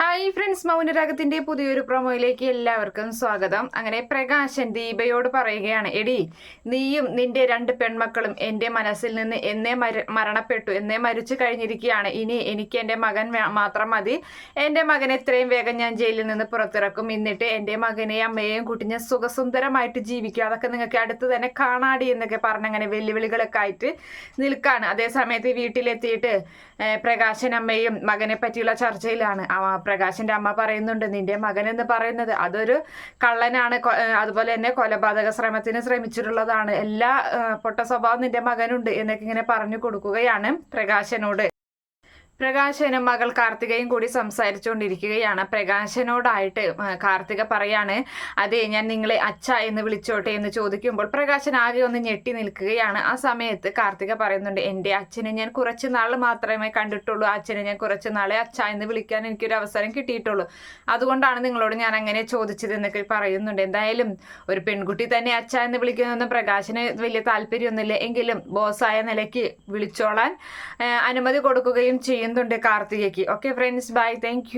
Hi friends മൗനരാഗത്തിന്റെ പുതിയൊരു പ്രൊമോയിലേക്ക് എല്ലാവർക്കും സ്വാഗതം. അങ്ങനെ പ്രകാശൻ ദീപയോട് പറയുകയാണ് എടി നീയും നിന്റെ രണ്ട് പെൺമക്കളും എന്റെ മനസ്സിൽ നിന്ന് എന്നേ മരണപ്പെട്ടു എന്നേ മരിച്ചു കഴിഞ്ഞിരിക്കുകയാണ്. ഇനി എനിക്ക് എന്റെ മകൻ മാത്രം മതി. എന്റെ മകൻ എത്രയും വേഗം ഞാൻ ജയിലിൽ നിന്ന് പുറത്തിറക്കും. എന്നിട്ട് എന്റെ മകനെ അമ്മയെയും കൂട്ടി ഞാൻ സുഖസുന്ദരമായിട്ട് ജീവിക്കും. അതൊക്കെ നിങ്ങൾക്ക് അടുത്ത് തന്നെ കാണാടി എന്നൊക്കെ പറഞ്ഞങ്ങനെ വെല്ലുവിളികളൊക്കെ ആയിട്ട് നിൽക്കാണ്. അതേസമയത്ത് വീട്ടിലെത്തിയിട്ട് പ്രകാശൻ അമ്മയും മകനെ പറ്റിയുള്ള ചർച്ചയിലാണ് പ്രകാശിന്റെ അമ്മ പറയുന്നുണ്ട് നിന്റെ മകൻ എന്ന് പറയുന്നത് അതൊരു കള്ളനാണ്. അതുപോലെ തന്നെ കൊലപാതക ശ്രമത്തിന് ശ്രമിച്ചിട്ടുള്ളതാണ്. എല്ലാ പൊട്ട സ്വഭാവം നിന്റെ മകനുണ്ട് എന്നൊക്കെ ഇങ്ങനെ പറഞ്ഞു കൊടുക്കുകയാണ് പ്രകാശനോട്. പ്രകാശനും മകൾ കാർത്തികയും കൂടി സംസാരിച്ചുകൊണ്ടിരിക്കുകയാണ്. പ്രകാശനോടായിട്ട് കാർത്തിക പറയാണ് അതെ ഞാൻ നിങ്ങളെ അച്ഛ എന്ന് വിളിച്ചോട്ടെ എന്ന് ചോദിക്കുമ്പോൾ പ്രകാശൻ ആകെ ഒന്ന് ഞെട്ടി നിൽക്കുകയാണ്. ആ സമയത്ത് കാർത്തിക പറയുന്നുണ്ട് എന്റെ അച്ഛനെ ഞാൻ കുറച്ച് നാൾ മാത്രമേ കണ്ടിട്ടുള്ളൂ. അച്ഛനെ ഞാൻ കുറച്ച് നാളെ അച്ഛ എന്ന് വിളിക്കാൻ എനിക്കൊരു അവസരം കിട്ടിയിട്ടുള്ളൂ. അതുകൊണ്ടാണ് നിങ്ങളോട് ഞാൻ അങ്ങനെ ചോദിച്ചത് എന്നൊക്കെ പറയുന്നുണ്ട്. എന്തായാലും ഒരു പെൺകുട്ടി തന്നെ അച്ഛ എന്ന് വിളിക്കുന്നതൊന്നും പ്രകാശന് വലിയ താല്പര്യമൊന്നുമില്ല. എങ്കിലും ബോസായ നിലയ്ക്ക് വിളിച്ചോളാൻ അനുമതി കൊടുക്കുകയും ചെയ്യുന്നുണ്ട് കാർത്തികയ്ക്ക്? Okay friends bye thank